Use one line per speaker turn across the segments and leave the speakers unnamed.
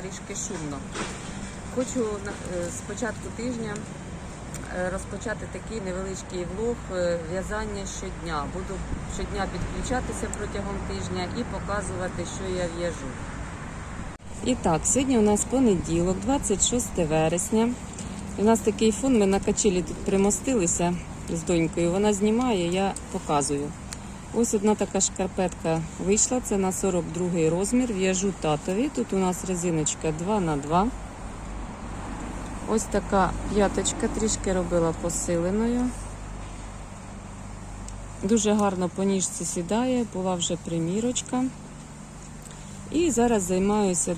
трішки шумно. Хочу е, з початку тижня е, розпочати такий невеличкий влог е, в'язання щодня. Буду щодня підключатися протягом тижня і показувати, що я в'яжу. І так, сьогодні у нас понеділок, 26 вересня. У нас такий фон, ми на качелі тут примостилися з донькою. Вона знімає, я показую. Ось одна така шкарпетка вийшла, це на 42 розмір. В'яжу татові. Тут у нас резиночка 2 на 2 Ось така п'яточка, трішки робила посиленою. Дуже гарно по ніжці сідає, була вже примірочка. І зараз займаюся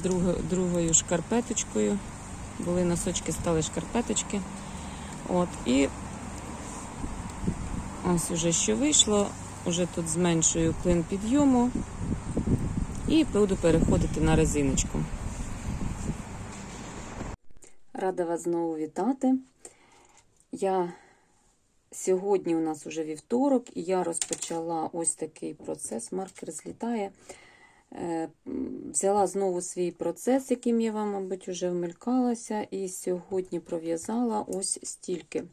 другою шкарпеточкою. Були носочки, стали шкарпеточки. От, і ось уже що вийшло. Уже тут зменшую клин підйому і буду переходити на резиночку. Рада вас знову вітати. Я сьогодні у нас уже вівторок, і я розпочала ось такий процес. Маркер злітає. Е, Взяла знову свій процес, яким я вам, мабуть, вже вмелькалася, і сьогодні пров'язала ось стільки.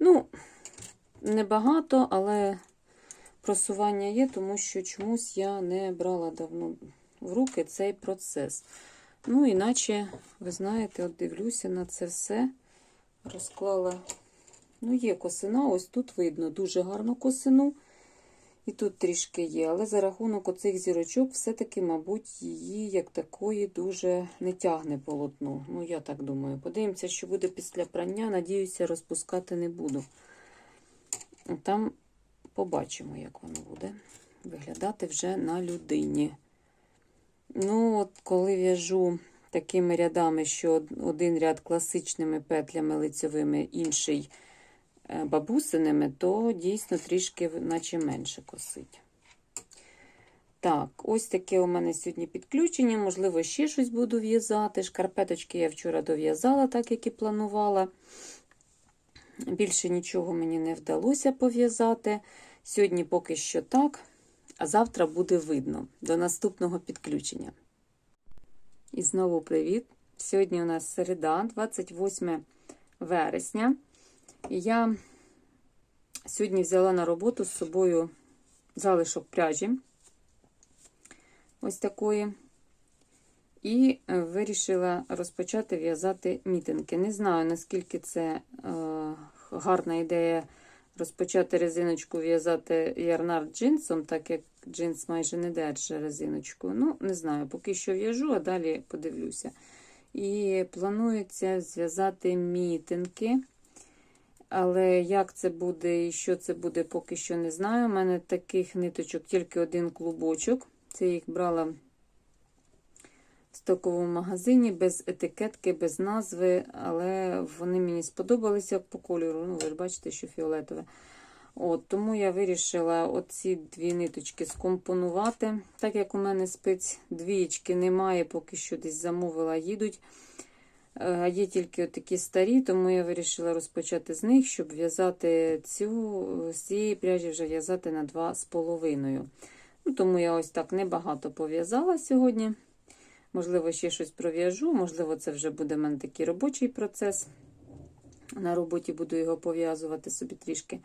Ну, небагато, але просування є, тому що чомусь я не брала давно в руки цей процес. Ну, іначе, ви знаєте, от дивлюся на це все. Розклала. Ну, є косина, ось тут видно дуже гарну косину. І тут трішки є, але за рахунок оцих зірочок, все-таки, мабуть, її як такої дуже не тягне полотно. Ну, я так думаю. Подивимося, що буде після прання. Надіюся, розпускати не буду. Там побачимо, як воно буде виглядати вже на людині. Ну, от коли в'яжу такими рядами, що один ряд класичними петлями лицьовими, інший е, бабусиними, то дійсно трішки наче менше косить. Так, ось таке у мене сьогодні підключення. Можливо, ще щось буду в'язати. Шкарпеточки я вчора дов'язала, так як і планувала. Більше нічого мені не вдалося пов'язати. Сьогодні поки що так, а завтра буде видно до наступного підключення. І знову привіт! Сьогодні у нас середа, 28 вересня. І я сьогодні взяла на роботу з собою залишок пряжі. Ось такої. І е, вирішила розпочати в'язати мітинки. Не знаю, наскільки це е, гарна ідея розпочати резиночку в'язати ярнар джинсом, так як джинс майже не держить резиночку. Ну, не знаю, поки що в'яжу, а далі подивлюся. І планується зв'язати мітинки. Але як це буде і що це буде, поки що не знаю. У мене таких ниточок тільки один клубочок. Це їх брала стоковому магазині без етикетки, без назви, але вони мені сподобалися по кольору. Ну, ви ж бачите, що фіолетове. От, Тому я вирішила оці дві ниточки скомпонувати. Так як у мене спиць двієчки немає, поки що десь замовила, їдуть. А є тільки такі старі, тому я вирішила розпочати з них, щоб в'язати цю з цієї пряжі вже в'язати на 2,5. Ну, Тому я ось так небагато пов'язала сьогодні. Можливо, ще щось пров'яжу, можливо, це вже буде в мене такий робочий процес. На роботі буду його пов'язувати собі трішки.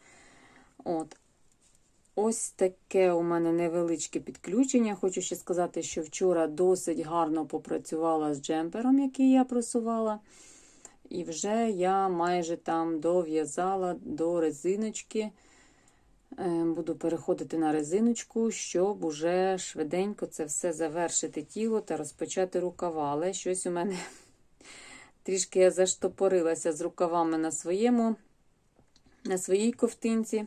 От. Ось таке у мене невеличке підключення. Хочу ще сказати, що вчора досить гарно попрацювала з джемпером, який я просувала. І вже я майже там дов'язала до резиночки. Е, Буду переходити на резиночку, щоб уже швиденько це все завершити тіло та розпочати рукава. Але щось у мене трішки я заштопорилася з рукавами на своєму, на своїй ковтинці.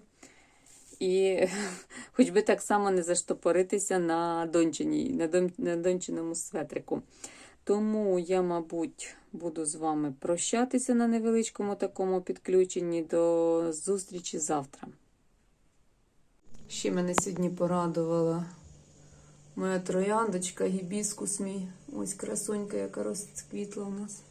І хоч би так само не заштопоритися на дончиній, на, дон, на дончиному светрику. Тому я, мабуть, буду з вами прощатися на невеличкому такому підключенні. До зустрічі завтра. Ще мене сьогодні порадувала моя трояндочка, гібіскус мій. Ось красонька, яка розквітла у нас.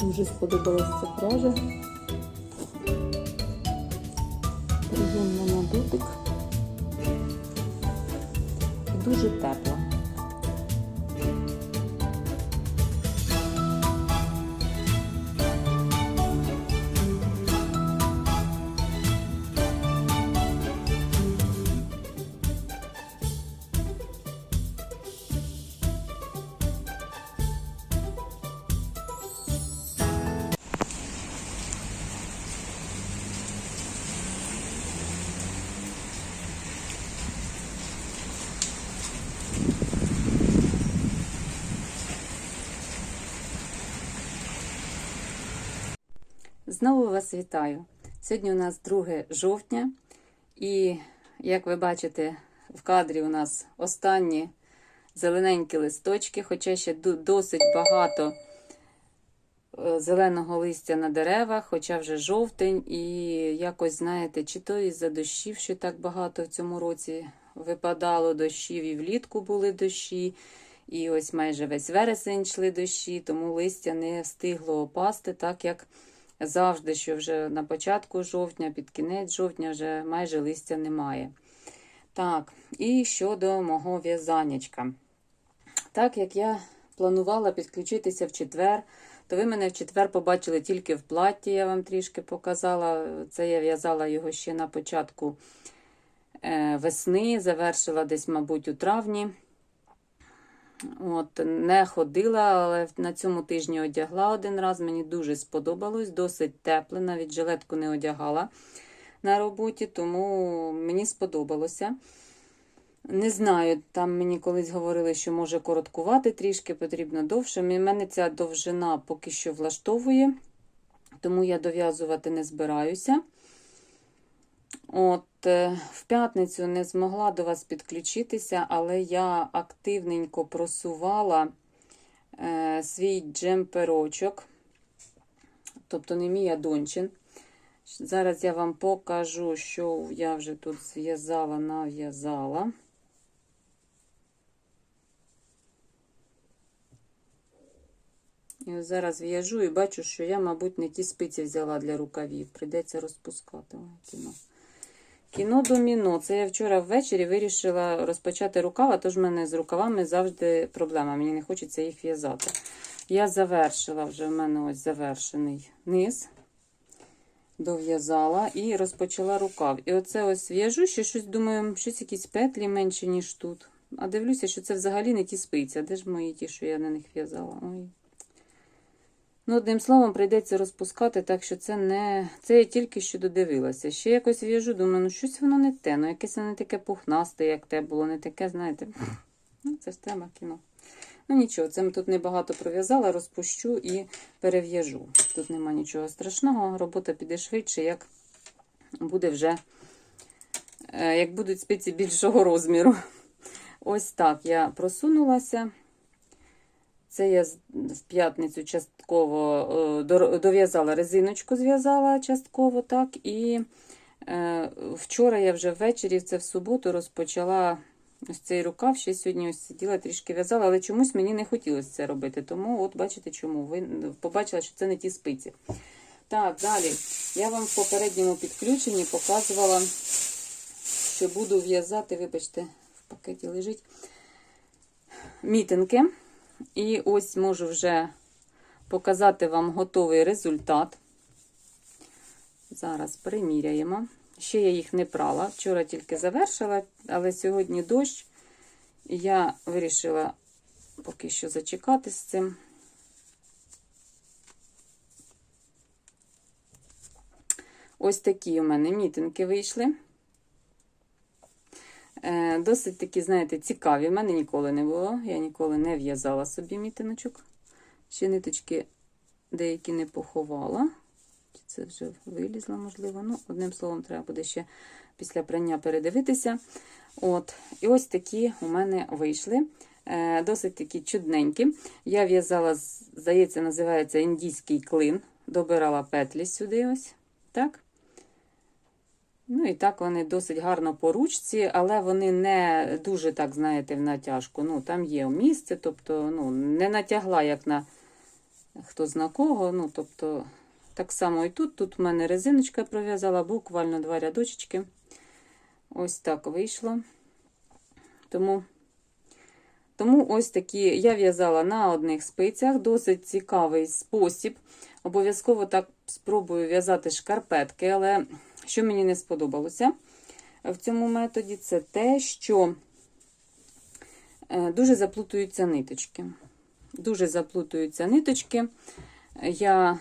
Дуже сподобалася ця пряжа. Знову вас вітаю. Сьогодні у нас 2 жовтня, і як ви бачите, в кадрі у нас останні зелененькі листочки, хоча ще досить багато е, зеленого листя на деревах, хоча вже жовтень, і якось, знаєте, чи то із-за дощів, що так багато в цьому році випадало дощів, і влітку були дощі. І ось майже весь вересень йшли дощі, тому листя не встигло опасти, так як завжди, що вже на початку жовтня, під кінець жовтня вже майже листя немає. Так, і щодо мого в'язанячка. Так як я планувала підключитися в четвер, то ви мене в четвер побачили тільки в платі, я вам трішки показала. Це я в'язала його ще на початку е, весни, завершила десь, мабуть, у травні. От, не ходила, але на цьому тижні одягла один раз. Мені дуже сподобалось, досить тепле, навіть жилетку не одягала на роботі, тому мені сподобалося. Не знаю, там мені колись говорили, що може короткувати трішки, потрібно довше. Мене ця довжина поки що влаштовує, тому я дов'язувати не збираюся. От, е, в п'ятницю не змогла до вас підключитися, але я активненько просувала е, свій джемперочок, тобто не мій, а дончин. Зараз я вам покажу, що я вже тут зв'язала, нав'язала. І зараз в'яжу і бачу, що я, мабуть, не ті спиці взяла для рукавів. Прийдеться розпускати. Ой, кіно. Доміно. Це я вчора ввечері вирішила розпочати рукава, тож в мене з рукавами завжди проблема. Мені не хочеться їх в'язати. Я завершила вже в мене ось завершений низ, дов'язала і розпочала рукав. І оце ось в'яжу, ще щось думаю, щось якісь петлі менше, ніж тут. А дивлюся, що це взагалі не ті спиці. А де ж мої ті, що я на них в'язала? Ой. Ну, одним словом, прийдеться розпускати, так що це не. Це я тільки що додивилася. Ще якось в'яжу, думаю, ну щось воно не те, ну якесь воно не таке пухнасте, як те було, не таке, знаєте. Ну, це ж тема кіно. Ну нічого, це тут небагато пров'язала, розпущу і перев'яжу. Тут нема нічого страшного, робота піде швидше, як буде вже, е, як будуть спиці більшого розміру. Ось так я просунулася. Це я в п'ятницю частково е, дов'язала резиночку, зв'язала частково, так. І е, вчора я вже ввечері, це в суботу, розпочала ось цей рукав. Ще сьогодні ось сиділа, трішки в'язала, але чомусь мені не хотілося це робити. Тому, от бачите, чому. Ви побачила, що це не ті спиці. Так, далі. Я вам в попередньому підключенні показувала, що буду в'язати, вибачте, в пакеті лежить мітинки. І ось можу вже показати вам готовий результат. Зараз приміряємо. Ще я їх не прала. Вчора тільки завершила, але сьогодні дощ. І я вирішила поки що зачекати з цим. Ось такі у мене мітинки вийшли. Е, Досить такі, знаєте, цікаві. У мене ніколи не було. Я ніколи не в'язала собі мітиночок. Ще ниточки деякі не поховала. Чи Це вже вилізло, можливо. Ну, одним словом, треба буде ще після прання передивитися. От. І ось такі у мене вийшли. Е, Досить такі чудненькі. Я в'язала, здається, називається індійський клин. Добирала петлі сюди ось. Так. Ну і так вони досить гарно по ручці, але вони не дуже, так, знаєте, в натяжку. Ну, там є місце, тобто ну, не натягла, як на хто зна кого. Ну, тобто, так само і тут. Тут в мене резиночка пров'язала, буквально два рядочки. Ось так вийшло. Тому, тому ось такі я в'язала на одних спицях. Досить цікавий спосіб. Обов'язково так спробую в'язати шкарпетки, але що мені не сподобалося в цьому методі, це те, що е, дуже заплутуються ниточки. Дуже заплутуються ниточки. Я,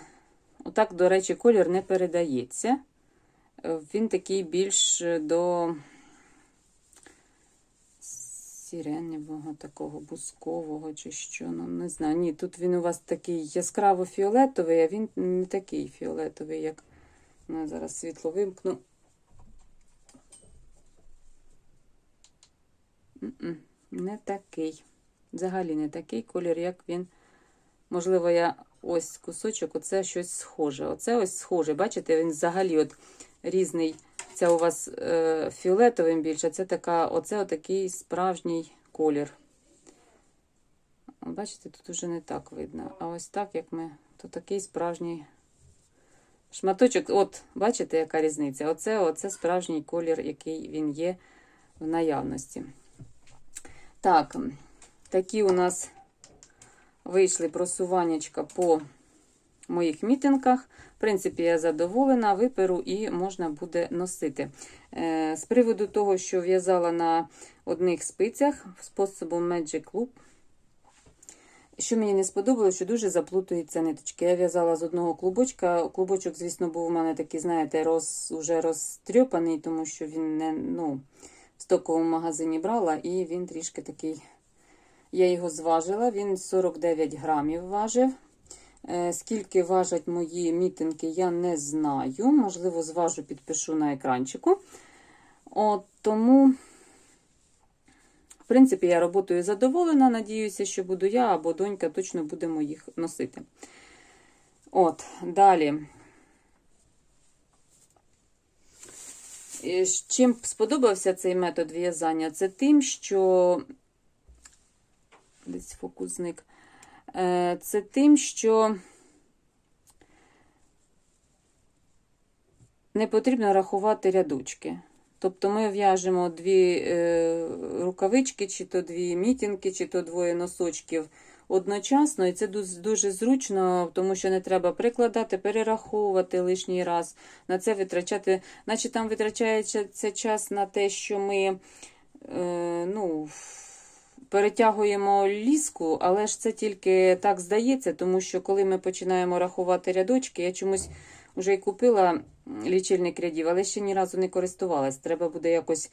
отак, до речі, колір не передається. Е, Він такий більш до сиреневого, такого бускового чи що. Ну, не знаю. Ні, тут він у вас такий яскраво фіолетовий, а він не такий фіолетовий, як ну, я зараз світло вимкну. Не такий. Взагалі не такий колір, як він. Можливо, я ось кусочок, оце щось схоже. Оце ось схоже. Бачите, він взагалі от різний. Це у вас е, фіолетовим більше, це така, оце отакий справжній колір. Бачите, тут уже не так видно. А ось так, як ми, то такий справжній шматочок. От, бачите, яка різниця? Оце, оце справжній колір, який він є в наявності. Так, такі у нас вийшли просуваннячка по моїх мітингах. В принципі, я задоволена, виперу і можна буде носити. Е, З приводу того, що в'язала на одних спицях способом Magic Loop, що мені не сподобалося, що дуже заплутуються ниточки. Я в'язала з одного клубочка. Клубочок, звісно, був у мене такий, знаєте, роз, уже розтрьопаний, тому що він не ну, в стоковому магазині брала, і він трішки такий. Я його зважила, він 49 грамів важив. Е, Скільки важать мої мітинки, я не знаю. Можливо, зважу, підпишу на екранчику. От, Тому, принципі, я роботою задоволена. Надіюся, що буду я або донька точно будемо їх носити. От, далі. З Чим сподобався цей метод в'язання? Це тим, що десь фокус зник. Е, Це тим, що не потрібно рахувати рядочки. Тобто ми в'яжемо дві е, рукавички, чи то дві мітінки, чи то двоє носочків одночасно, і це дуже, зручно, тому що не треба прикладати, перераховувати лишній раз, на це витрачати, наче там витрачається час на те, що ми е, ну, перетягуємо ліску, але ж це тільки так здається, тому що коли ми починаємо рахувати рядочки, я чомусь вже і купила лічильник рядів, але ще ні разу не користувалась. Треба буде якось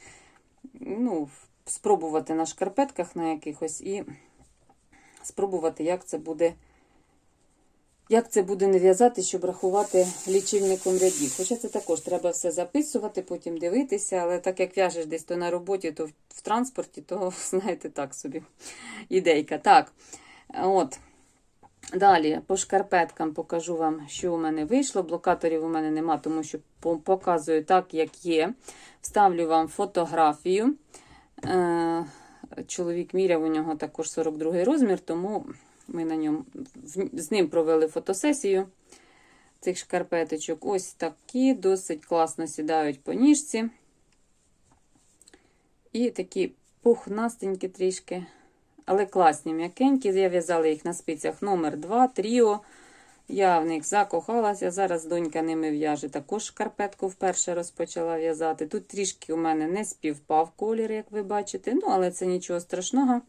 ну, спробувати на шкарпетках на якихось і спробувати, як це буде. Як це буде не в'язати, щоб рахувати лічильником рядів. Хоча це також треба все записувати, потім дивитися, але так як в'яжеш десь то на роботі, то в транспорті, то, знаєте, так собі ідейка. Так, от. Далі по шкарпеткам покажу вам, що у мене вийшло. Блокаторів у мене нема, тому що показую так, як є. Вставлю вам фотографію. Е, чоловік міряв, у нього також 42 розмір, тому ми на ньому з ним провели фотосесію цих шкарпеточок. Ось такі, досить класно сідають по ніжці. І такі пухнастенькі трішки, але класні, м'якенькі. Я в'язала їх на спицях номер 2 тріо. Я в них закохалася. Зараз донька ними в'яже. Також шкарпетку вперше розпочала в'язати. Тут трішки у мене не співпав колір, як ви бачите. Ну, але це нічого страшного.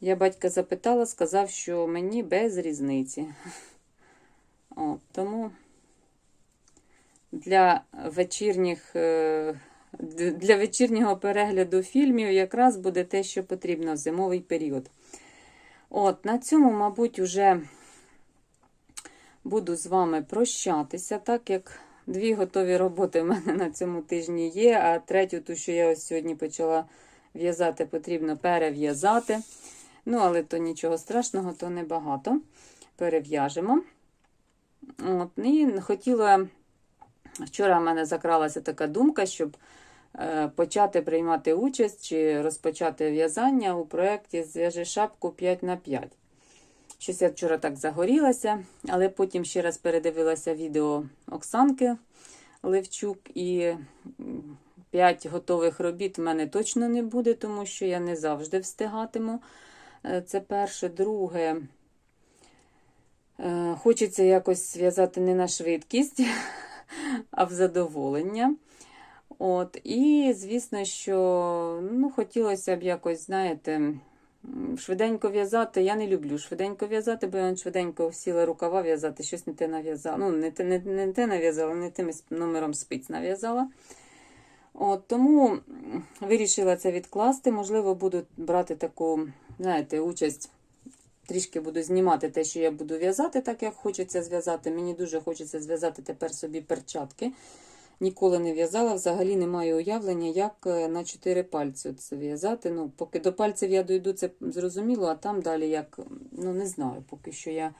Я батька запитала, сказав, що мені без різниці. О, тому для вечірніх, е, для вечірнього перегляду фільмів якраз буде те, що потрібно в зимовий період. От, на цьому, мабуть, уже буду з вами прощатися, так як дві готові роботи в мене на цьому тижні є, а третю, ту, що я ось сьогодні почала в'язати, потрібно перев'язати. Ну, але то нічого страшного, то небагато. Перев'яжемо. От, І хотіла, вчора в мене закралася така думка, щоб почати приймати участь чи розпочати в'язання у проєкті Зв'яжи шапку 5х5. Щось я вчора так загорілася, але потім ще раз передивилася відео Оксанки Левчук, і 5 готових робіт в мене точно не буде, тому що я не завжди встигатиму. Е, Це перше. Друге, е, хочеться якось зв'язати не на швидкість, а в задоволення. От, і, звісно, що ну, хотілося б якось, знаєте, швиденько в'язати. Я не люблю швиденько в'язати, бо я швиденько сіла рукава в'язати, щось не те нав'язала. Ну, не те, не, не те нав'язала, не тим номером спиць нав'язала. От, тому вирішила це відкласти. Можливо, буду брати таку, знаєте, участь. Трішки буду знімати те, що я буду в'язати, так як хочеться зв'язати. Мені дуже хочеться зв'язати тепер собі перчатки. Ніколи не в'язала, взагалі не маю уявлення, як е, на чотири пальці це в'язати. Ну, поки до пальців я дойду, це зрозуміло, а там далі як, ну не знаю, поки що я.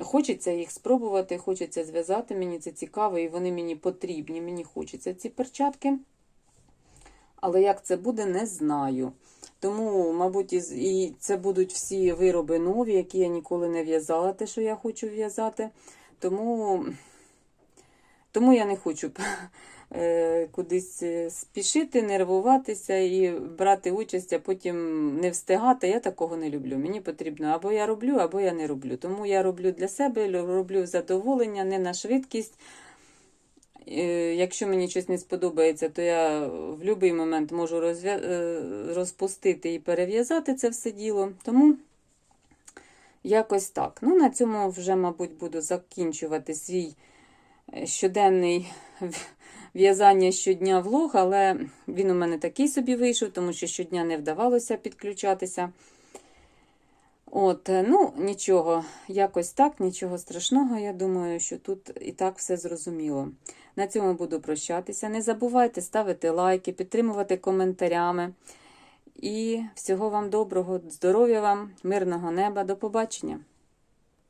Хочеться їх спробувати, хочеться зв'язати, мені це цікаво, і вони мені потрібні. Мені хочеться ці перчатки. Але як це буде, не знаю. Тому, мабуть, і це будуть всі вироби нові, які я ніколи не в'язала, те, що я хочу в'язати. Тому, тому я не хочу е, кудись е, спішити, нервуватися і брати участь, а потім не встигати. Я такого не люблю. Мені потрібно або я роблю, або я не роблю. Тому я роблю для себе, роблю задоволення, не на швидкість. Е, Якщо мені щось не сподобається, то я в будь-який момент можу розпустити і перев'язати це все діло. Тому якось так. Ну, на цьому вже, мабуть, буду закінчувати свій щоденний в'язання щодня влог, але він у мене такий собі вийшов, тому що щодня не вдавалося підключатися. От, ну, нічого, якось так, нічого страшного. Я думаю, що тут і так все зрозуміло. На цьому буду прощатися. Не забувайте ставити лайки, підтримувати коментарями. І всього вам доброго, здоров'я вам, мирного неба. До побачення!